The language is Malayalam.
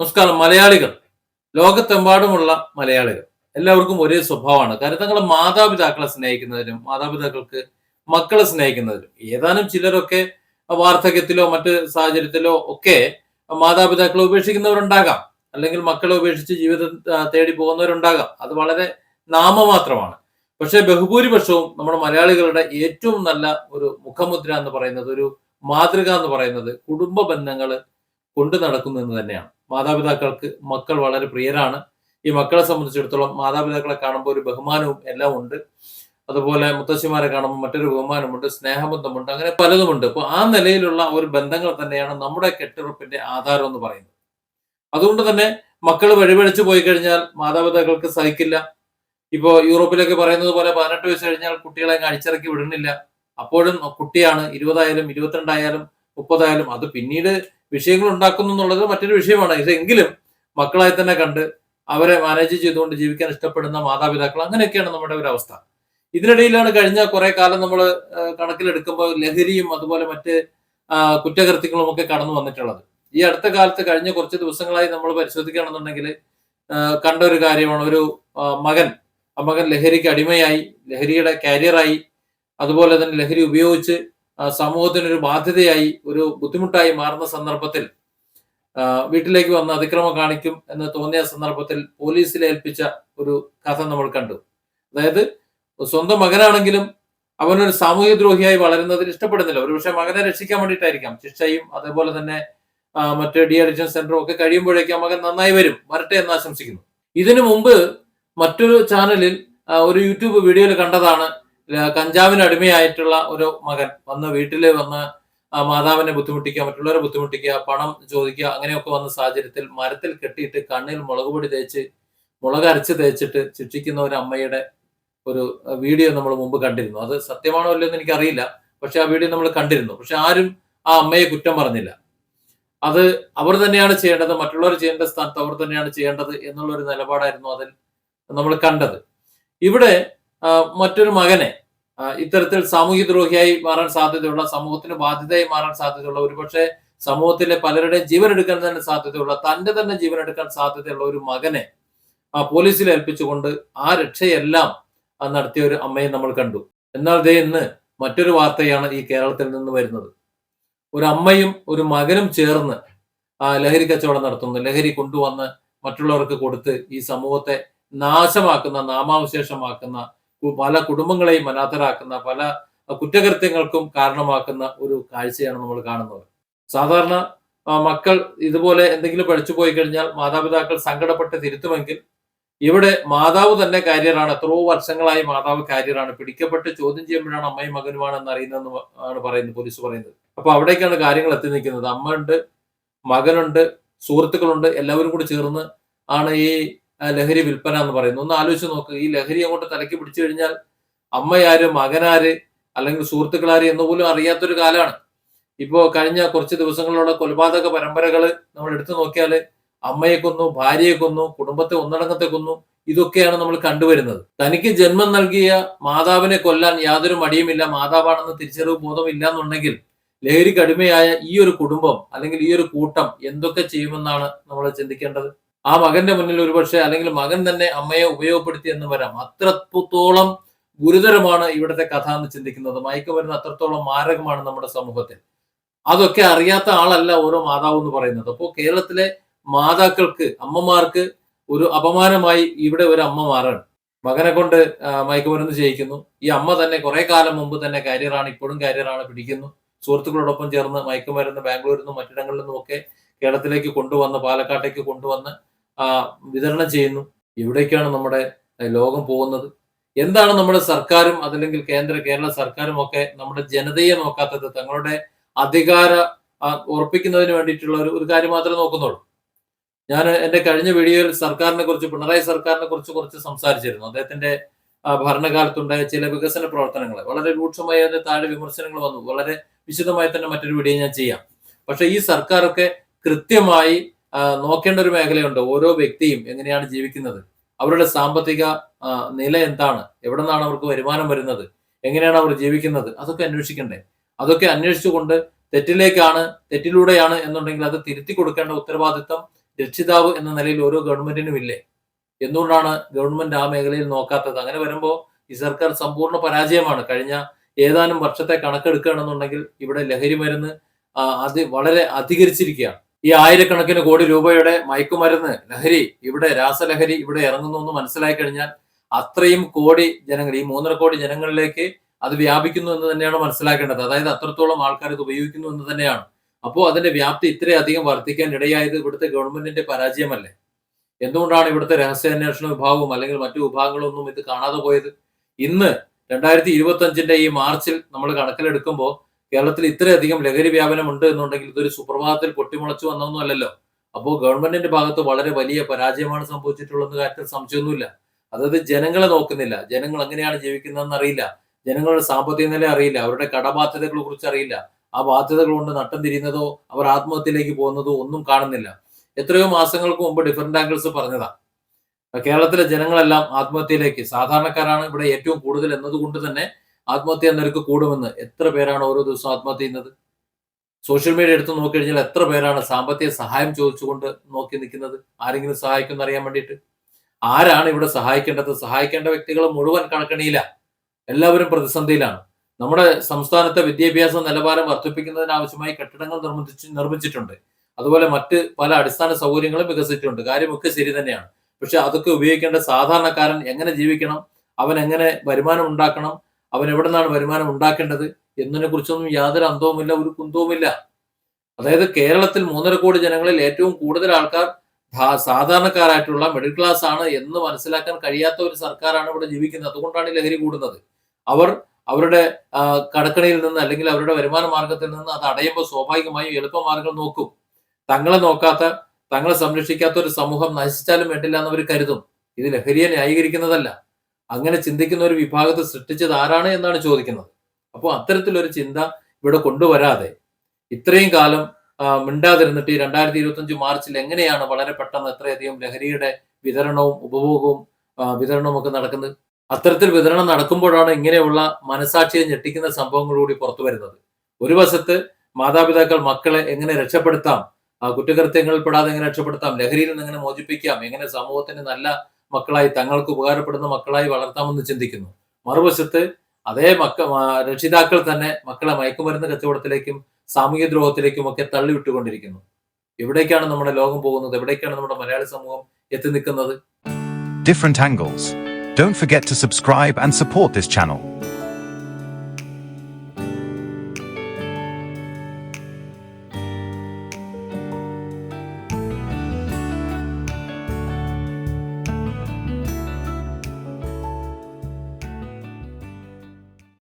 നമസ്കാരം മലയാളികൾ. ലോകത്തെമ്പാടുമുള്ള മലയാളികൾ. എല്ലാവർക്കും ഒരേ സ്വഭാവമാണ്. കാര്യം തങ്ങളെ മാതാപിതാക്കളെ സ്നേഹിക്കുന്നതിനും മാതാപിതാക്കൾക്ക് മക്കളെ സ്നേഹിക്കുന്നതിനും ഏതാനും ചിലരൊക്കെ വാർദ്ധക്യത്തിലോ മറ്റ് സാഹചര്യത്തിലോ ഒക്കെ മാതാപിതാക്കളെ ഉപേക്ഷിക്കുന്നവരുണ്ടാകാം. അല്ലെങ്കിൽ മക്കളെ ഉപേക്ഷിച്ച് ജീവിതം തേടി പോകുന്നവരുണ്ടാകാം. അത് വളരെ നാമമാത്രമാണ്. പക്ഷേ ബഹുഭൂരിപക്ഷവും നമ്മുടെ മലയാളികളുടെ ഏറ്റവും നല്ല ഒരു മുഖമുദ്ര എന്ന് പറയുന്നത് ഒരു മാതൃക എന്ന് പറയുന്നത് കുടുംബ ബന്ധങ്ങൾ കൊണ്ടു നടക്കുന്നു എന്ന് തന്നെയാണ്. മാതാപിതാക്കൾക്ക് മക്കൾ വളരെ പ്രിയരാണ്. ഈ മക്കളെ സംബന്ധിച്ചിടത്തോളം മാതാപിതാക്കളെ കാണുമ്പോൾ ഒരു ബഹുമാനവും എല്ലാം ഉണ്ട്. അതുപോലെ മുത്തശ്ശിമാരെ കാണുമ്പോൾ മറ്റൊരു ബഹുമാനമുണ്ട് സ്നേഹബന്ധമുണ്ട് അങ്ങനെ പലതുമുണ്ട്. അപ്പോൾ ആ നിലയിലുള്ള ഒരു ബന്ധങ്ങൾ തന്നെയാണ് നമ്മുടെ കെട്ടുറപ്പിന്റെ ആധാരം എന്ന് പറയുന്നത്. അതുകൊണ്ട് തന്നെ മക്കൾ വഴിപഴിച്ചു പോയി കഴിഞ്ഞാൽ മാതാപിതാക്കൾക്ക് സഹിക്കില്ല. ഇപ്പോ യൂറോപ്പിലൊക്കെ പറയുന്നത് പോലെ പതിനെട്ട് വയസ്സ് കഴിഞ്ഞാൽ കുട്ടികളെ അടിച്ചിറക്കി വിടുന്നില്ല. അപ്പോഴും കുട്ടിയാണ് ഇരുപതായാലും ഇരുപത്തിരണ്ടായാലും മുപ്പതായാലും അത് പിന്നീട് വിഷയങ്ങൾ ഉണ്ടാക്കുന്നു എന്നുള്ളത് മറ്റൊരു വിഷയമാണ്. എങ്കിലും മക്കളായി തന്നെ കണ്ട് അവരെ മാനേജ് ചെയ്തുകൊണ്ട് ജീവിക്കാൻ ഇഷ്ടപ്പെടുന്ന മാതാപിതാക്കൾ അങ്ങനെയൊക്കെയാണ് നമ്മുടെ ഒരു അവസ്ഥ. ഇതിനിടയിലാണ് കഴിഞ്ഞ കുറെ കാലം നമ്മൾ കണക്കിലെടുക്കുമ്പോൾ ലഹരിയും അതുപോലെ മറ്റ് കുറ്റകൃത്യങ്ങളും ഒക്കെ കടന്നു വന്നിട്ടുള്ളത്. ഈ അടുത്ത കാലത്ത് കഴിഞ്ഞ കുറച്ച് ദിവസങ്ങളായി നമ്മൾ പരിശോധിക്കുകയാണെന്നുണ്ടെങ്കിൽ കണ്ട ഒരു കാര്യമാണ്. ഒരു മകൻ ആ മകൻ ലഹരിക്ക് അടിമയായി ലഹരിയുടെ കാരിയറായി അതുപോലെ തന്നെ ലഹരി ഉപയോഗിച്ച് സമൂഹത്തിനൊരു ബാധ്യതയായി ഒരു ബുദ്ധിമുട്ടായി മാറുന്ന സന്ദർഭത്തിൽ വീട്ടിലേക്ക് വന്ന് അതിക്രമം കാണിക്കും എന്ന് തോന്നിയ സന്ദർഭത്തിൽ പോലീസിൽ ഏൽപ്പിച്ച ഒരു കഥ നമ്മൾ കണ്ടു. അതായത് സ്വന്തം മകനാണെങ്കിലും അവനൊരു സാമൂഹ്യ ദ്രോഹിയായി വളരുന്നതിൽ ഇഷ്ടപ്പെടുന്നില്ല. ഒരുപക്ഷെ മകനെ രക്ഷിക്കാൻ വേണ്ടിയിട്ടായിരിക്കാം. ശിക്ഷയും അതേപോലെ തന്നെ മറ്റ് ഡി അഡിക്ഷൻ സെന്ററും ഒക്കെ കഴിയുമ്പോഴേക്കും മകൻ നന്നായി വരും. വരട്ടെ എന്ന് ആശംസിക്കുന്നു. ഇതിനു മുമ്പ് മറ്റൊരു ചാനലിൽ ഒരു യൂട്യൂബ് വീഡിയോയിൽ കണ്ടതാണ് കഞ്ചാവിന് അടിമയായിട്ടുള്ള ഒരു മകൻ വന്ന് വീട്ടിൽ വന്ന് മാതാവിനെ ബുദ്ധിമുട്ടിക്കുക മറ്റുള്ളവരെ ബുദ്ധിമുട്ടിക്കുക പണം ചോദിക്കുക അങ്ങനെയൊക്കെ വന്ന സാഹചര്യത്തിൽ മരത്തിൽ കെട്ടിയിട്ട് കണ്ണിൽ മുളക് പൊടി തേച്ച് മുളക് അരച്ച് തേച്ചിട്ട് ശിക്ഷിക്കുന്ന ഒരു അമ്മയുടെ ഒരു വീഡിയോ നമ്മൾ മുമ്പ് കണ്ടിരുന്നു. അത് സത്യമാണോ അല്ലയോ എന്ന് എനിക്കറിയില്ല. പക്ഷെ ആ വീഡിയോ നമ്മൾ കണ്ടിരുന്നു. പക്ഷെ ആരും ആ അമ്മയെ കുറ്റം പറഞ്ഞില്ല. അത് അവർ തന്നെയാണ് ചെയ്യേണ്ടത് മറ്റുള്ളവർ ചെയ്യേണ്ട സ്ഥാനത്ത് അവർ തന്നെയാണ് ചെയ്യേണ്ടത് എന്നുള്ള ഒരു നിലപാടായിരുന്നു അതിൽ നമ്മൾ കണ്ടത്. ഇവിടെ മറ്റൊരു മകനെ ഇത്തരത്തിൽ സാമൂഹ്യ ദ്രോഹിയായി മാറാൻ സാധ്യതയുള്ള സമൂഹത്തിന് ബാധ്യതയായി മാറാൻ സാധ്യതയുള്ള ഒരുപക്ഷെ സമൂഹത്തിലെ പലരുടെയും ജീവൻ എടുക്കാൻ തന്നെ സാധ്യതയുള്ള തന്റെ തന്നെ ജീവൻ എടുക്കാൻ സാധ്യതയുള്ള ഒരു മകനെ ആ പോലീസിൽ ഏൽപ്പിച്ചുകൊണ്ട് ആ രക്ഷയെല്ലാം നടത്തിയ ഒരു അമ്മയെ നമ്മൾ കണ്ടു. എന്നാൽ ദേ ഇന്ന് മറ്റൊരു വാർത്തയാണ് ഈ കേരളത്തിൽ നിന്ന് വരുന്നത്. ഒരു അമ്മയും ഒരു മകനും ചേർന്ന് ആ ലഹരി കച്ചവടം നടത്തുന്നു. ലഹരി കൊണ്ടുവന്ന് മറ്റുള്ളവർക്ക് കൊടുത്ത് ഈ സമൂഹത്തെ നാശമാക്കുന്ന നാമാവശേഷമാക്കുന്ന പല കുടുംബങ്ങളെയും അനാഥരാക്കുന്ന പല കുറ്റകൃത്യങ്ങൾക്കും കാരണമാക്കുന്ന ഒരു കാഴ്ചയാണ് നമ്മൾ കാണുന്നത്. സാധാരണ മക്കൾ ഇതുപോലെ എന്തെങ്കിലും പഠിച്ചു പോയി കഴിഞ്ഞാൽ മാതാപിതാക്കൾ സങ്കടപ്പെട്ട് തിരുത്തുമെങ്കിൽ ഇവിടെ മാതാവ് തന്നെ കാരിയറാണ്. എത്രയോ വർഷങ്ങളായി മാതാവ് കാരിയറാണ്. പിടിക്കപ്പെട്ട് ചോദ്യം ചെയ്യുമ്പോഴാണ് അമ്മയും മകനുമാണ് എന്ന് അറിയുന്നതെന്ന് ആണ് പറയുന്നത് പോലീസ് പറയുന്നത്. അപ്പൊ അവിടേക്കാണ് കാര്യങ്ങൾ എത്തി നിൽക്കുന്നത്. അമ്മയുണ്ട് മകനുണ്ട് സുഹൃത്തുക്കളുണ്ട് എല്ലാവരും കൂടി ചേർന്ന് ആണ് ഈ ലഹരി വിൽപ്പന എന്ന് പറയുന്നത്. ഒന്ന് ആലോചിച്ച് നോക്ക്. ഈ ലഹരി അങ്ങോട്ട് തലയ്ക്ക് പിടിച്ചു കഴിഞ്ഞാൽ അമ്മയാര് മകനാര് അല്ലെങ്കിൽ സുഹൃത്തുക്കളാര് എന്ന് പോലും അറിയാത്തൊരു കാലമാണ് ഇപ്പോ കഴിഞ്ഞ കുറച്ച് ദിവസങ്ങളിലുള്ള കൊലപാതക പരമ്പരകൾ നമ്മൾ എടുത്തു നോക്കിയാൽ അമ്മയെ കൊന്നു ഭാര്യയെ കൊന്നു കുടുംബത്തെ ഒന്നടങ്കത്തെ കൊന്നു ഇതൊക്കെയാണ് നമ്മൾ കണ്ടുവരുന്നത്. തനിക്ക് ജന്മം നൽകിയ മാതാവിനെ കൊല്ലാൻ യാതൊരു മടിയുമില്ല. മാതാവാണെന്ന് തിരിച്ചറിവ് ബോധമില്ല എന്നുണ്ടെങ്കിൽ ലഹരിക്ക് അടിമയായ ഈ ഒരു കുടുംബം അല്ലെങ്കിൽ ഈ ഒരു കൂട്ടം എന്തൊക്കെ ചെയ്യുമെന്നാണ് നമ്മൾ ചിന്തിക്കേണ്ടത്? ആ മകന്റെ മുന്നിൽ ഒരുപക്ഷെ അല്ലെങ്കിൽ മകൻ തന്നെ അമ്മയെ ഉപയോഗപ്പെടുത്തി എന്ന് വരാം. അത്രത്തോളം ഗുരുതരമാണ് ഇവിടുത്തെ കഥ എന്ന് ചിന്തിക്കുന്നത്. മയക്കുമരുന്ന് അത്രത്തോളം മാരകമാണ് നമ്മുടെ സമൂഹത്തിൽ. അതൊക്കെ അറിയാത്ത ആളല്ല ഓരോ മാതാവ് എന്ന് പറയുന്നത്. അപ്പോൾ കേരളത്തിലെ മാതാക്കൾക്ക് അമ്മമാർക്ക് ഒരു അപമാനമായി ഇവിടെ ഒരു അമ്മ മാറാണ്. മകനെ കൊണ്ട് മയക്കുമരുന്ന് ചെയ്യിക്കുന്നു. ഈ അമ്മ തന്നെ കുറെ കാലം മുമ്പ് തന്നെ കാരിയറാണ് ഇപ്പോഴും കാരിയറാണ് പിടിക്കുന്നു. സുഹൃത്തുക്കളോടൊപ്പം ചേർന്ന് മയക്കുമരുന്ന് ബാംഗ്ലൂരിൽ നിന്നും മറ്റിടങ്ങളിൽ നിന്നും ഒക്കെ കേരളത്തിലേക്ക് കൊണ്ടുവന്ന് പാലക്കാട്ടേക്ക് കൊണ്ടുവന്ന് വിതരണം ചെയ്യുന്നു. എവിടേക്കാണ് നമ്മുടെ ലോകം പോകുന്നത്? എന്താണ് നമ്മുടെ സർക്കാരും അതല്ലെങ്കിൽ കേന്ദ്ര കേരള സർക്കാരും ഒക്കെ നമ്മുടെ ജനതയെ നോക്കാത്തത്? തങ്ങളുടെ അധികാര ഉറപ്പിക്കുന്നതിന് വേണ്ടിയിട്ടുള്ള ഒരു കാര്യം മാത്രമേ നോക്കുന്നുള്ളൂ. ഞാൻ എന്റെ കഴിഞ്ഞ വീഡിയോയിൽ സർക്കാരിനെ കുറിച്ച് പിണറായി സർക്കാരിനെ കുറിച്ച് കുറച്ച് സംസാരിച്ചിരുന്നു. അദ്ദേഹത്തിന്റെ ഭരണകാലത്തുണ്ടായ ചില വികസന പ്രവർത്തനങ്ങൾ വളരെ രൂക്ഷമായ അതിന് താഴെ വിമർശനങ്ങൾ വന്നു. വളരെ വിശദമായി തന്നെ മറ്റൊരു വീഡിയോ ഞാൻ ചെയ്യാം. പക്ഷെ ഈ സർക്കാരൊക്കെ കൃത്യമായി നോക്കേണ്ട ഒരു മേഖലയുണ്ട്. ഓരോ വ്യക്തിയും എങ്ങനെയാണ് ജീവിക്കുന്നത്? അവരുടെ സാമ്പത്തിക നില എന്താണ്? എവിടെ നിന്നാണ് അവർക്ക് വരുമാനം വരുന്നത്? എങ്ങനെയാണ് അവർ ജീവിക്കുന്നത്? അതൊക്കെ അന്വേഷിക്കണ്ടേ? അതൊക്കെ അന്വേഷിച്ചുകൊണ്ട് തെറ്റിലേക്കാണ് തെറ്റിലൂടെയാണ് എന്നുണ്ടെങ്കിൽ അത് തിരുത്തി കൊടുക്കേണ്ട ഉത്തരവാദിത്തം രക്ഷിതാവ് എന്ന നിലയിൽ ഓരോ ഗവൺമെന്റിനും ഇല്ലേ? എന്തുകൊണ്ടാണ് ഗവൺമെന്റ് ആ മേഖലയിൽ നോക്കാത്തത്? അങ്ങനെ വരുമ്പോൾ ഈ സർക്കാർ സമ്പൂർണ പരാജയമാണ്. കഴിഞ്ഞ ഏതാനും വർഷത്തെ കണക്കെടുക്കുകയാണെന്നുണ്ടെങ്കിൽ ഇവിടെ ലഹരി മരുന്ന് അത് വളരെ അധികരിച്ചിരിക്കുകയാണ്. ഈ ആയിരക്കണക്കിന് കോടി രൂപയുടെ മയക്കുമരുന്ന് ലഹരി ഇവിടെ രാസലഹരി ഇവിടെ ഇറങ്ങുന്നു എന്ന് മനസ്സിലായി കഴിഞ്ഞാൽ അത്രയും കോടി ജനങ്ങൾ ഈ മൂന്നര കോടി ജനങ്ങളിലേക്ക് അത് വ്യാപിക്കുന്നു എന്ന് തന്നെയാണ് മനസ്സിലാക്കേണ്ടത്. അതായത് അത്രത്തോളം ആൾക്കാർ ഇത് ഉപയോഗിക്കുന്നു എന്ന് തന്നെയാണ്. അപ്പോൾ അതിന്റെ വ്യാപ്തി ഇത്രയധികം വർദ്ധിക്കാൻ ഇടയായത് ഇവിടുത്തെ ഗവൺമെന്റിന്റെ പരാജയമല്ലേ? എന്തുകൊണ്ടാണ് ഇവിടുത്തെ രഹസ്യാന്വേഷണ വിഭാഗവും അല്ലെങ്കിൽ മറ്റു വിഭാഗങ്ങളും ഒന്നും ഇത് കാണാതെ പോയത്? ഇന്ന് രണ്ടായിരത്തി ഇരുപത്തി അഞ്ചിന്റെ ഈ മാർച്ചിൽ നമ്മൾ കണക്കിലെടുക്കുമ്പോൾ കേരളത്തിൽ ഇത്രയധികം ലഹരി വ്യാപനം ഉണ്ട് എന്നുണ്ടെങ്കിൽ ഇതൊരു സുപ്രഭാതത്തിൽ പൊട്ടിമുളച്ചു വന്നൊന്നും അല്ലല്ലോ. അപ്പോൾ ഗവൺമെന്റിന്റെ ഭാഗത്ത് വളരെ വലിയ പരാജയമാണ് സംഭവിച്ചിട്ടുള്ളതെന്ന് കാര്യത്തിൽ സംശയമൊന്നുമില്ല. അതായത് ജനങ്ങളെ നോക്കുന്നില്ല. ജനങ്ങൾ എങ്ങനെയാണ് ജീവിക്കുന്നതെന്ന് അറിയില്ല. ജനങ്ങളുടെ സാമ്പത്തിക നില അറിയില്ല. അവരുടെ കടബാധ്യതകളെ കുറിച്ച് അറിയില്ല. ആ ബാധ്യതകൾ കൊണ്ട് നട്ടം തിരിയുന്നതോ അവർ ആത്മഹത്യയിലേക്ക് പോകുന്നതോ ഒന്നും കാണുന്നില്ല. എത്രയോ മാസങ്ങൾക്ക് മുമ്പ് ഡിഫറെന്റ് ആംഗിൾസ് പറഞ്ഞതാ. കേരളത്തിലെ ജനങ്ങളെല്ലാം ആത്മഹത്യയിലേക്ക്. സാധാരണക്കാരാണ് ഇവിടെ ഏറ്റവും കൂടുതൽ എന്നതുകൊണ്ട് തന്നെ ആത്മഹത്യാ നിരക്ക് കൂടുമെന്ന് എത്ര പേരാണ് ഓരോ ദിവസവും ആത്മഹത്യ ചെയ്യുന്നത്? സോഷ്യൽ മീഡിയ എടുത്ത് നോക്കിക്കഴിഞ്ഞാൽ എത്ര പേരാണ് സാമ്പത്തിക സഹായം ചോദിച്ചുകൊണ്ട് നോക്കി നിൽക്കുന്നത്? ആരെങ്കിലും സഹായിക്കുമെന്ന് അറിയാൻ വേണ്ടിയിട്ട്. ആരാണ് ഇവിടെ സഹായിക്കേണ്ടത്? സഹായിക്കേണ്ട വ്യക്തികൾ മുഴുവൻ കണക്കണിയില്ല. എല്ലാവരും പ്രതിസന്ധിയിലാണ്. നമ്മുടെ സംസ്ഥാനത്തെ വിദ്യാഭ്യാസ നിലവാരം വർദ്ധിപ്പിക്കുന്നതിനാവശ്യമായി കെട്ടിടങ്ങൾ നിർമ്മിച്ച് നിർമ്മിച്ചിട്ടുണ്ട്. അതുപോലെ മറ്റ് പല അടിസ്ഥാന സൗകര്യങ്ങളും വികസിച്ചിട്ടുണ്ട്. കാര്യമൊക്കെ ശരി തന്നെയാണ്. പക്ഷെ അതൊക്കെ ഉപയോഗിക്കേണ്ട സാധാരണക്കാരൻ എങ്ങനെ ജീവിക്കണം? അവൻ എങ്ങനെ വരുമാനം ഉണ്ടാക്കണം? അവൻ എവിടെ നിന്നാണ് വരുമാനം ഉണ്ടാക്കേണ്ടത്? എന്നതിനെ കുറിച്ചൊന്നും യാതൊരു അന്തവുമില്ല ഒരു കുന്തവുമില്ല. അതായത് കേരളത്തിൽ മൂന്നര കോടി ജനങ്ങളിൽ ഏറ്റവും കൂടുതൽ ആൾക്കാർ സാധാരണക്കാരായിട്ടുള്ള മിഡിൽ ക്ലാസ് ആണ് എന്ന് മനസ്സിലാക്കാൻ കഴിയാത്ത ഒരു സർക്കാരാണ് ഇവിടെ ജീവിക്കുന്നത്. അതുകൊണ്ടാണ് ലഹരി കൂടുന്നത്. അവർ അവരുടെ കടക്കണിയിൽ നിന്ന് അല്ലെങ്കിൽ അവരുടെ വരുമാന മാർഗത്തിൽ നിന്ന് അത് അടയുമ്പോൾ സ്വാഭാവികമായും എളുപ്പമാർഗം നോക്കും. തങ്ങളെ നോക്കാത്ത തങ്ങളെ സംരക്ഷിക്കാത്ത ഒരു സമൂഹം നശിച്ചാലും വേണ്ടില്ല എന്ന് അവർ കരുതും. ഇത് ലഹരിയെ ന്യായീകരിക്കുന്നതല്ല. അങ്ങനെ ചിന്തിക്കുന്ന ഒരു വിഭാഗത്തെ സൃഷ്ടിച്ചത് ആരാണ് എന്നാണ് ചോദിക്കുന്നത്. അപ്പോൾ അത്തരത്തിലൊരു ചിന്ത ഇവിടെ കൊണ്ടുവരാതെ ഇത്രയും കാലം മിണ്ടാതിരുന്നിട്ട് ഈ രണ്ടായിരത്തി ഇരുപത്തി അഞ്ച് മാർച്ചിൽ എങ്ങനെയാണ് വളരെ പെട്ടെന്ന് ഇത്രയധികം ലഹരിയുടെ വിതരണവും ഉപഭോഗവും വിതരണവും ഒക്കെ നടക്കുന്നത്? അത്തരത്തിൽ വിതരണം നടക്കുമ്പോഴാണ് ഇങ്ങനെയുള്ള മനസാക്ഷിയെ ഞെട്ടിക്കുന്ന സംഭവങ്ങൾ കൂടി പുറത്തു വരുന്നത്. ഒരു വശത്ത് മാതാപിതാക്കൾ മക്കളെ എങ്ങനെ രക്ഷപ്പെടുത്താം? കുറ്റകൃത്യങ്ങളിൽ പെടാതെ എങ്ങനെ രക്ഷപ്പെടുത്താം? ലഹരിയിൽ നിന്ന് എങ്ങനെ മോചിപ്പിക്കാം? എങ്ങനെ സമൂഹത്തിന് നല്ല മക്കളായി തങ്ങൾക്ക് ഉപകാരപ്പെടുന്ന മക്കളായി വളർത്താമെന്ന് ചിന്തിക്കുന്നു മറുവശത്ത് അതേ മക്ക രക്ഷിതാക്കൾ തന്നെ മക്കളെ മയക്കുമരുന്ന് കച്ചവടത്തിലേക്കും സാമൂഹ്യ ദ്രോഹത്തിലേക്കും ഒക്കെ തള്ളിവിട്ടുകൊണ്ടിരിക്കുന്നു എവിടേക്കാണ് നമ്മുടെ ലോകം പോകുന്നത് എവിടേക്കാണ് നമ്മുടെ മലയാളി സമൂഹം എത്തി നിൽക്കുന്നത് different angles. Don't forget to subscribe and support this channel.